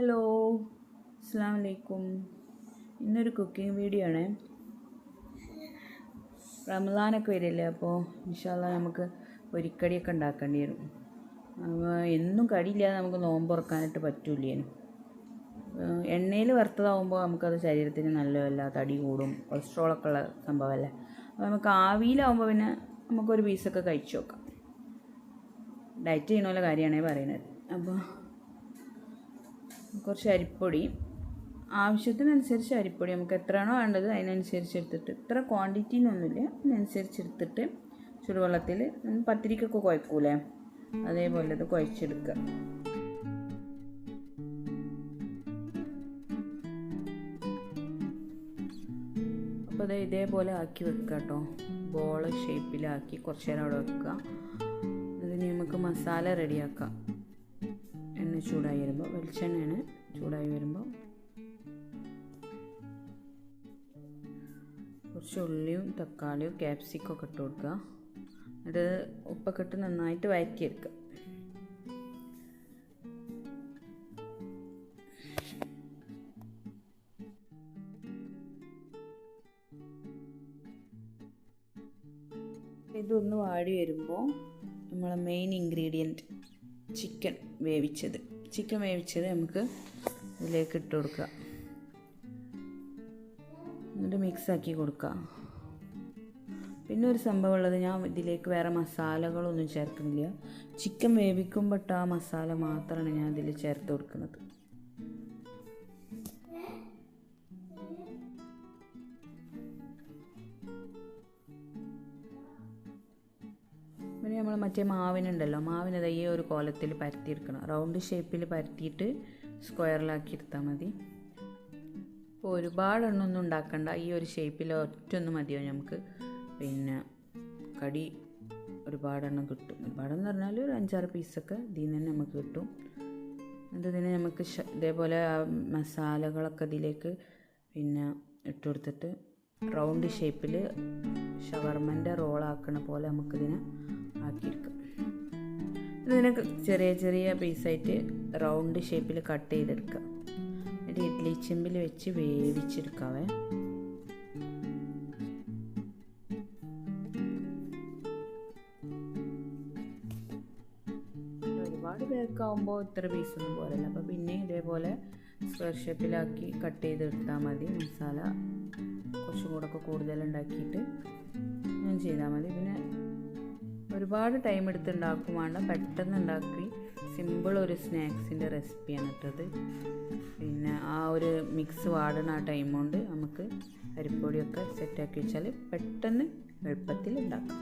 Hello അസ്സാം വലൈക്കും ഇന്നൊരു കുക്കിംഗ് വീഡിയോ ആണ്. റമദാനൊക്കെ വരില്ലേ അപ്പോൾ ഇൻഷാല്ല നമുക്ക് ഒരിക്കടിയൊക്കെ ഉണ്ടാക്കേണ്ടി വരും. എന്നും കടിയില്ലാതെ നമുക്ക് നോമ്പ് ഉറക്കാനായിട്ട് പറ്റൂലേനു എണ്ണയിൽ വറുത്തതാവുമ്പോൾ നമുക്കത് ശരീരത്തിന് നല്ലതല്ല തടി കൂടും കൊളസ്ട്രോളൊക്കെ ഉള്ള സംഭവമല്ലേ അപ്പോൾ നമുക്ക് ആവിയിലാവുമ്പോൾ പിന്നെ നമുക്കൊരു പീസൊക്കെ കഴിച്ചു നോക്കാം. ഡയറ്റ് ചെയ്യണ കാര്യമാണേ പറയുന്നത്. അപ്പോൾ കുറച്ച് അരിപ്പൊടി. ആവശ്യത്തിനനുസരിച്ച് അരിപ്പൊടി നമുക്ക് എത്രയാണോ വേണ്ടത് അതിനനുസരിച്ച് എടുത്തിട്ട്. ഇത്ര ക്വാണ്ടിറ്റിന്നൊന്നുമില്ല അതിനനുസരിച്ച് എടുത്തിട്ട് ചുടുവെള്ളത്തിൽ പത്തിരിക്കൊക്കെ കുഴക്കൂലേ? അതേപോലെ അത് കുഴച്ചെടുക്കുക. അപ്പോൾ അത് ഇതേപോലെ ആക്കി വെക്കുക കേട്ടോ ബോൾ ഷേപ്പിലാക്കി കുറച്ച് നേരം അവിടെ വെക്കുക. അതിന് നമുക്ക് മസാല റെഡിയാക്കാം ചൂടായി വരുമ്പോൾ വെളിച്ചെണ്ണയാണ് ചൂടായി വരുമ്പോൾ. കുറച്ച് ഉള്ളിയും തക്കാളിയും ക്യാപ്സിക്കും ഒക്കെ ഇട്ട് കൊടുക്കുക. എന്നിട്ട് ഉപ്പൊക്കെ ഇട്ട് നന്നായിട്ട് വഴറ്റിയെടുക്കുക ഇതൊന്ന് വാടി വരുമ്പോൾ നമ്മളെ മെയിൻ ഇൻഗ്രീഡിയന്റ് ചിക്കൻ വേവിച്ചത്. ചിക്കൻ വേവിച്ചത് നമുക്ക് ഇതിലേക്ക് ഇട്ട് കൊടുക്കുക. എന്നിട്ട് മിക്സാക്കി കൊടുക്കുക. പിന്നെ ഒരു സംഭവം ഉള്ളത് ഞാൻ ഇതിലേക്ക് വേറെ മസാലകളൊന്നും ചേർക്കുന്നില്ല. ചിക്കൻ വേവിക്കുമ്പോൾ ആ മസാല മാത്രമാണ് ഞാൻ ഇതിൽ ചേർത്ത് കൊടുക്കുന്നത്. നമ്മൾ മറ്റേ മാവിനുണ്ടല്ലോ മാവിനത് ഈ ഒരു കോലത്തിൽ പരത്തിയെടുക്കണം. റൗണ്ട് ഷേപ്പിൽ പരത്തിയിട്ട് സ്ക്വയറിലാക്കി എടുത്താൽ മതി. ഇപ്പോൾ ഒരുപാടെണ്ണമൊന്നും ഉണ്ടാക്കണ്ട ഈ ഒരു ഷേപ്പിൽ ഒറ്റൊന്ന് മതിയോ നമുക്ക് പിന്നെ കടി ഒരുപാടെണ്ണം കിട്ടും. ഒരുപാടെന്ന് പറഞ്ഞാൽ ഒരു അഞ്ചാറ് പീസൊക്കെ ഇതിൽ നിന്ന് നമുക്ക് കിട്ടും. ഇതിനെ നമുക്ക് ഇതേപോലെ മസാലകളൊക്കെ ഇതിലേക്ക് പിന്നെ ഇട്ട് കൊടുത്തിട്ട് റൗണ്ട് ഷേപ്പിൽ ഷവർമന്റെ റോളാക്കണ പോലെ നമുക്കിതിനെ ആക്കിയെടുക്കാം. ഇതിനെ ചെറിയ ചെറിയ പീസായിട്ട് റൗണ്ട് ഷേപ്പിൽ കട്ട് ചെയ്തെടുക്കുക എന്നിട്ട് ഇഡ്ലി ചെമ്പിൽ വെച്ച് വേവിച്ചെടുക്കാവേ. ഒരുപാട് പേർക്കാവുമ്പോൾ ഇത്ര പീസൊന്നും പോരല്ല. അപ്പോൾ പിന്നെ ഇതേപോലെ സ്ക്വയർ ഷേപ്പിലാക്കി കട്ട് ചെയ്തെടുത്താൽ മതി. മസാല കുറച്ചും കൂടെ ഒക്കെ കൂടുതൽ ഉണ്ടാക്കിയിട്ട് ഞാൻ ചെയ്താൽ മതി. പിന്നെ ഒരുപാട് ടൈം എടുത്ത് വേണ്ട പെട്ടെന്ന് ഉണ്ടാക്കി സിമ്പിൾ ഒരു സ്നാക്സിന്റെ റെസിപ്പിയാണ് ഇട്ടത്. പിന്നെ ആ ഒരു മിക്സ് വാടുന്ന ആ ടൈം കൊണ്ട് നമുക്ക് അരിപ്പൊടിയൊക്കെ സെറ്റാക്കി വെച്ചാൽ പെട്ടെന്ന് എളുപ്പത്തിൽ ഉണ്ടാക്കാം.